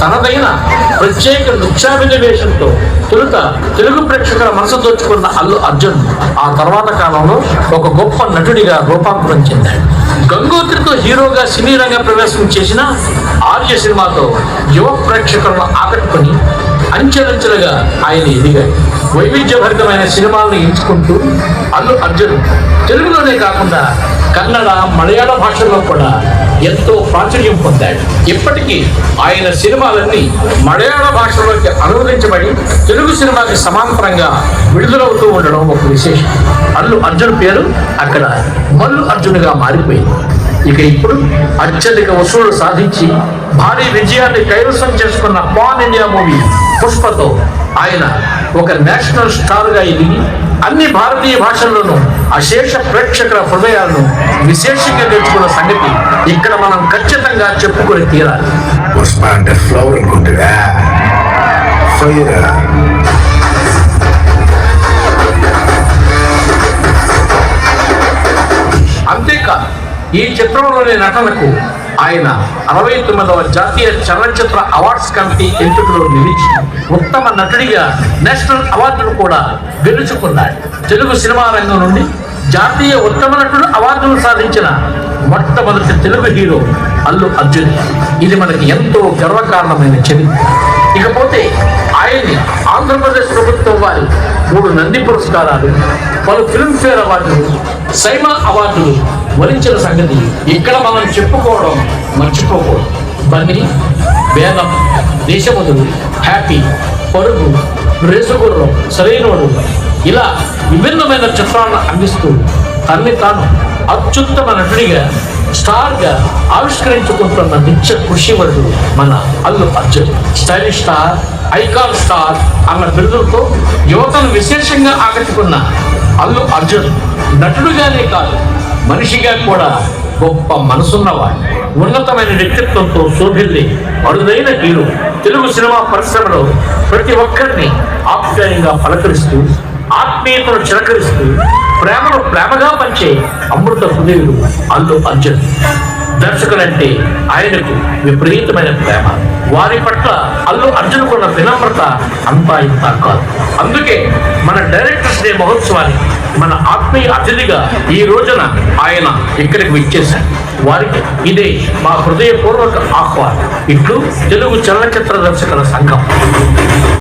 తనదైన ప్రత్యేక నృత్యాభినవేశంతో తొలుత తెలుగు ప్రేక్షకుల మనసు దోచుకున్న అల్లు అర్జున్ ఆ తర్వాత కాలంలో ఒక గొప్ప నటుడిగా రూపాంతరం చెందాడు. గంగోత్రితో హీరోగా సినీ రంగ ప్రవేశం చేసిన ఆర్య సినిమాతో యువ ప్రేక్షకులను ఆకట్టుకుని అంచెలంచెలుగా ఆయన ఎదిగాడు. వైవిధ్యభరితమైన సినిమాలను ఎంచుకుంటూ అల్లు అర్జున్ తెలుగులోనే కాకుండా కన్నడ మలయాళ భాషల్లో కూడా ఎంతో ప్రాచుర్యం పొందాడు. ఇప్పటికీ ఆయన సినిమాలన్నీ మలయాళ భాషలోకి అనువదించబడి తెలుగు సినిమాకి సమాంతరంగా విడుదలవుతూ ఉండడం ఒక విశేషం. అల్లు అర్జున్ పేరు అక్కడ మల్లు అర్జున్గా మారిపోయింది. ఇక ఇప్పుడు అత్యధిక వసూళ్ళు సాధించి భారీ విజయాన్ని కైవసం చేసుకున్న పాన్ ఇండియా మూవీ పుష్పతో ఆయన ఒక నేషనల్ స్టార్గా ఎదిగి అన్ని భారతీయ భాషల్లోనూ అశేష ప్రేక్షకుల హృదయాలను విశేషంగా తెచ్చుకున్న సంగతి ఇక్కడ మనం ఖచ్చితంగా చెప్పుకొని తీరాలి. పుష్ప అంటే ఫ్లవర్ అనుకుంటుగా ఫైర్ అంతేకాదు ఈ చిత్రంలోని నటనకు ఆయన అరవై తొమ్మిదవ జాతీయ చలనచిత్ర అవార్డ్స్ కమిటీ ఎంపికలో నిలిచి ఉత్తమ నటుడిగా నేషనల్ అవార్డును కూడా గెలుచుకున్నాడు. తెలుగు సినిమా రంగం నుండి జాతీయ ఉత్తమ నటుడు అవార్డును సాధించిన మొట్టమొదటి తెలుగు హీరో అల్లు అర్జున్. ఇది మనకి ఎంతో గర్వకారణమైన చరిత్ర. ఇకపోతే ఆయన్ని ఆంధ్రప్రదేశ్ ప్రభుత్వం వారి మూడు నంది పురస్కారాలు పలు ఫిల్మ్ఫేర్ అవార్డులు సైమా అవార్డులు వరించిన సంగతి ఇక్కడ మనం చెప్పుకోవడం మర్చిపోకూడదు. బన్నీ వేదం దేశమధుడు హ్యాపీ పరుగు రేసుగుర్రం సరైనవాడు ఇలా విభిన్నమైన చిత్రాలను అందిస్తూ తన్ని తాను అత్యుత్తమ నటుడిగా స్టార్గా ఆవిష్కరించుకుంటున్న నిత్య కృషివరుడు మన Allu Arjun. Stylish star icon star అన్న బిరుదులతో యువతను విశేషంగా ఆకట్టుకున్న అల్లు అర్జున్ నటుడుగానే కాదు మనిషిగా కూడా గొప్ప మనసున్నవాడు. ఉన్నతమైన వ్యక్తిత్వంతో శోభిల్లి అరుదైన హీరో. తెలుగు సినిమా పరిశ్రమలో ప్రతి ఒక్కరిని ఆప్యాయంగా పలకరిస్తూ ఆత్మీయతను చిలకరిస్తూ ప్రేమను ప్రేమగా పంచే అమృత హృదయుడు అల్లు అర్జున్. దర్శకులంటే ఆయనకు విపరీతమైన ప్రేమ. వారి పట్ల అల్లు అర్జున్కున్న వినమ్రత అంతా ఇంత కాదు. అందుకే మన డైరెక్టర్స్ డే మహోత్సవానికి మన ఆత్మీయ అతిథిగా ఈ రోజున ఆయన ఇక్కడికి విచ్చేశారు. వారికి ఇదే మా హృదయపూర్వక ఆహ్వానం. ఇట్లు తెలుగు చలనచిత్ర దర్శకుల సంఘం.